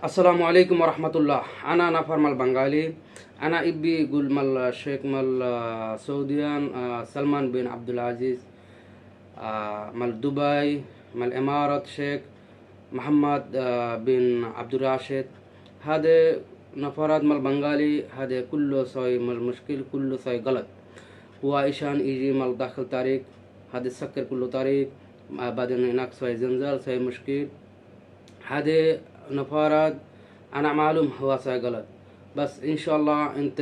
السلام عليكم ورحمة الله. أنا نفر مال بنغالي. أنا إبي قول مال شيخ مال آه، سعوديان آه، سلمان بن عبد العزيز آه، مال دبي مال إمارات شيخ محمد بن عبد الراشد. هذا نفرات مال بنغالي هذا كله صاي مال مشكل كله صاي غلط. هو إيشان يجي مال داخل تاريخ هذا سكر كله تاريخ بعدين هناك صاي زنزال صاي مشكل. هذه نفارات أنا معلوم هو صاي غلط. بس إن شاء الله أنت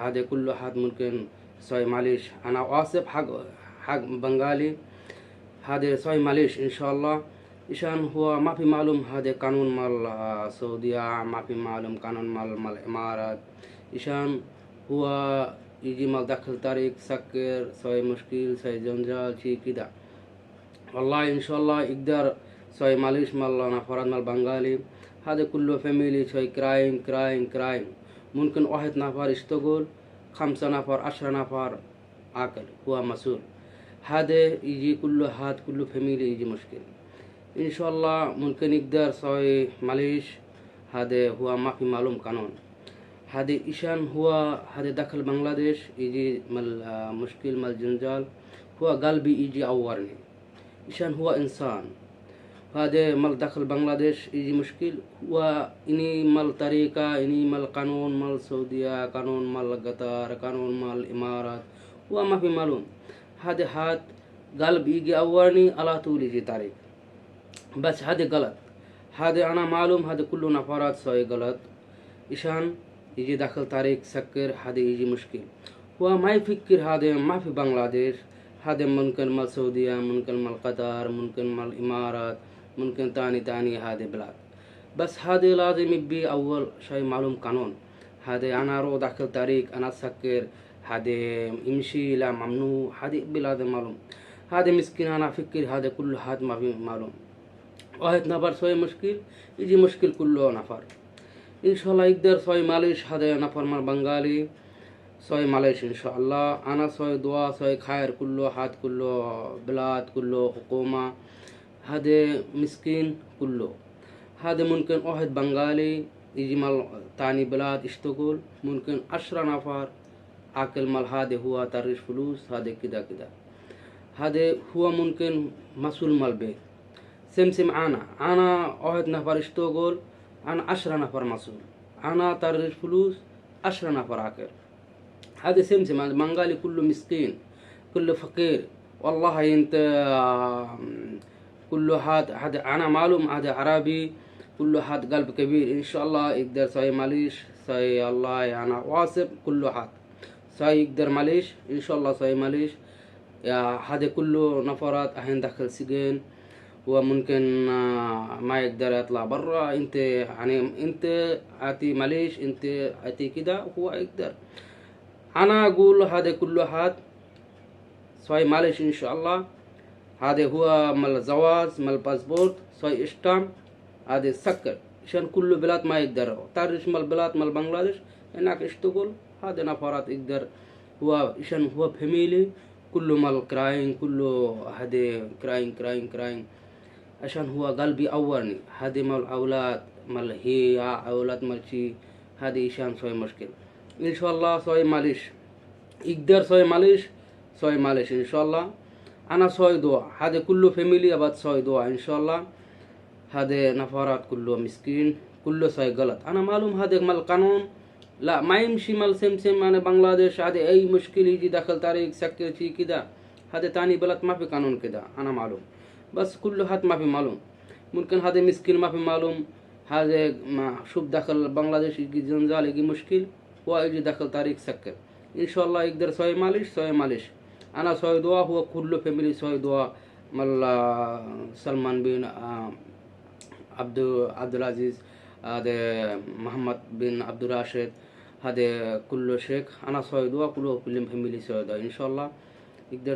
هذا كله حد ممكن صاي معلش. أنا آسف حق حق بنغالي هذا صاي معلش إن شاء الله. عشان هو ما في معلوم هذا قانون مال آه، السعودية ما في معلوم قانون مال مال الإمارات عشان هو يجي مال داخل طريق سكر صاي مشكل صاي جنجال شي كده. والله إن شاء الله يقدر سوي معلش مال نفرات مال بنغالي هذا كله فاميلي سوي كرايم كرايم كرايم ممكن واحد نفر يشتغل خمسة نفر عشرة نفر أكل هو مسؤول هذا يجي كله هذا كله فاميلي يجي مشكلة إن شاء الله ممكن يقدر سوي معلش هذا هو ما في معلوم قانون هذا إيشان هو هذا داخل بنغلاديش يجي مال آه، مشكل مال جنجال هو قلبي يجي أورني عشان هو إنسان هذا مال داخل بنغلاديش يجي مشكل. وإني مال طريقة إني مال قانون مال السعودية قانون مال قطر قانون مال الإمارات هو ما في معلوم هذا هاد قلب يجي أورني على طول يجي طريق. بس هذا غلط. هذا أنا معلوم هذا كله نفرات سوي غلط. عشان يجي داخل طريق سكر هذا يجي مشكل. هو ما يفكر هذا ما في بنغلاديش. هذا ممكن مال السعودية ممكن مال قطر ممكن مال الإمارات ممكن تاني تاني هذه بلاد بس هذا لازم يبي أول شيء معلوم قانون هذا أنا رو داخل طريق أنا سكر هذا يمشي لا ممنوع هذا بلاد معلوم هذا مسكين أنا فكر هذا كله هذا ما في معلوم واحد نفر سوي مشكل يجي مشكل كله نفر إن شاء الله يقدر سوي معلش هذا نفر مال بنغالي سوي معلش إن شاء الله أنا سوي دعاء سوي خير كله هذا كله بلاد كله حكومة هذا مسكين كله. هذا ممكن واحد بنغالي يجي مال تاني بلاد يشتغل ممكن عشرة نفر أكل مال هذا هو ترش فلوس هذا كده كده. هذا هو ممكن مسؤول مال بيت. سمسم أنا. أنا واحد نفر اشتغل أنا عشرة نفر مسؤول. أنا ترش فلوس عشرة نفر أكل. هذا سمسم بنغالي كله مسكين كله فقير. والله أنت كله هذا هذا أنا معلوم هذا عربي كله هذا قلب كبير. إن شاء الله يقدر سوي ماليش سوي الله أنا واثق كله هذا سوي يقدر ماليش إن شاء الله سوي ماليش. يا هذا كله نفرات الحين داخل سجن وممكن آه، ما يقدر يطلع برا. إنت يعني إنت اتي ماليش إنت اتي كده هو يقدر. أنا أقول هذا كله هذا سوي معلش إن شاء الله. هذا هو مال الزواج مال الباسبورت سوي اشتام هذا سكر. عشان كل بلاد ما يقدر. تعرف مال بلاد مال بنغلاديش؟ هناك اشتغل. هذا نفرات يقدر. هو عشان هو فاميلي كله مال كراين كله هذا كراين كراين كراين عشان هو قلبي أورني هذه مال أولاد مال هي أولاد مال شي. هذه عشان سوي مشكلة إن شاء الله سوي معلش يقدر سوي معلش سوي معلش إن شاء الله أنا سوي دعاء. هذا كله فاميلي أبد سوي دعاء. إن شاء الله هذا نفرات كله مسكين كله سوي غلط. أنا معلوم هذا مال قانون. لا ما يمشي مال سمسم أنا بنغلاديش هذا أي مشكلة يجي داخل طريق سكر شي كده. هذا تاني بلد ما في قانون كده. أنا معلوم بس كله هذا ما في معلوم ممكن هذا مسكين ما في معلوم هذا ما شوف داخل بنغلاديش يجي زنزال يجي مشكل هو يجي داخل طريق سكر. إن شاء الله يقدر سوي معلش سوي معلش أنا سوي دعاء هو كله فاميلي سوي دعاء. مال آه، سلمان بن آه، عبد عبد العزيز هذا محمد بن عبد الراشد هذا كله شيخ. أنا سوي دعاء كله كلهم فاميلي سوي دعاء. إن شاء الله. يقدر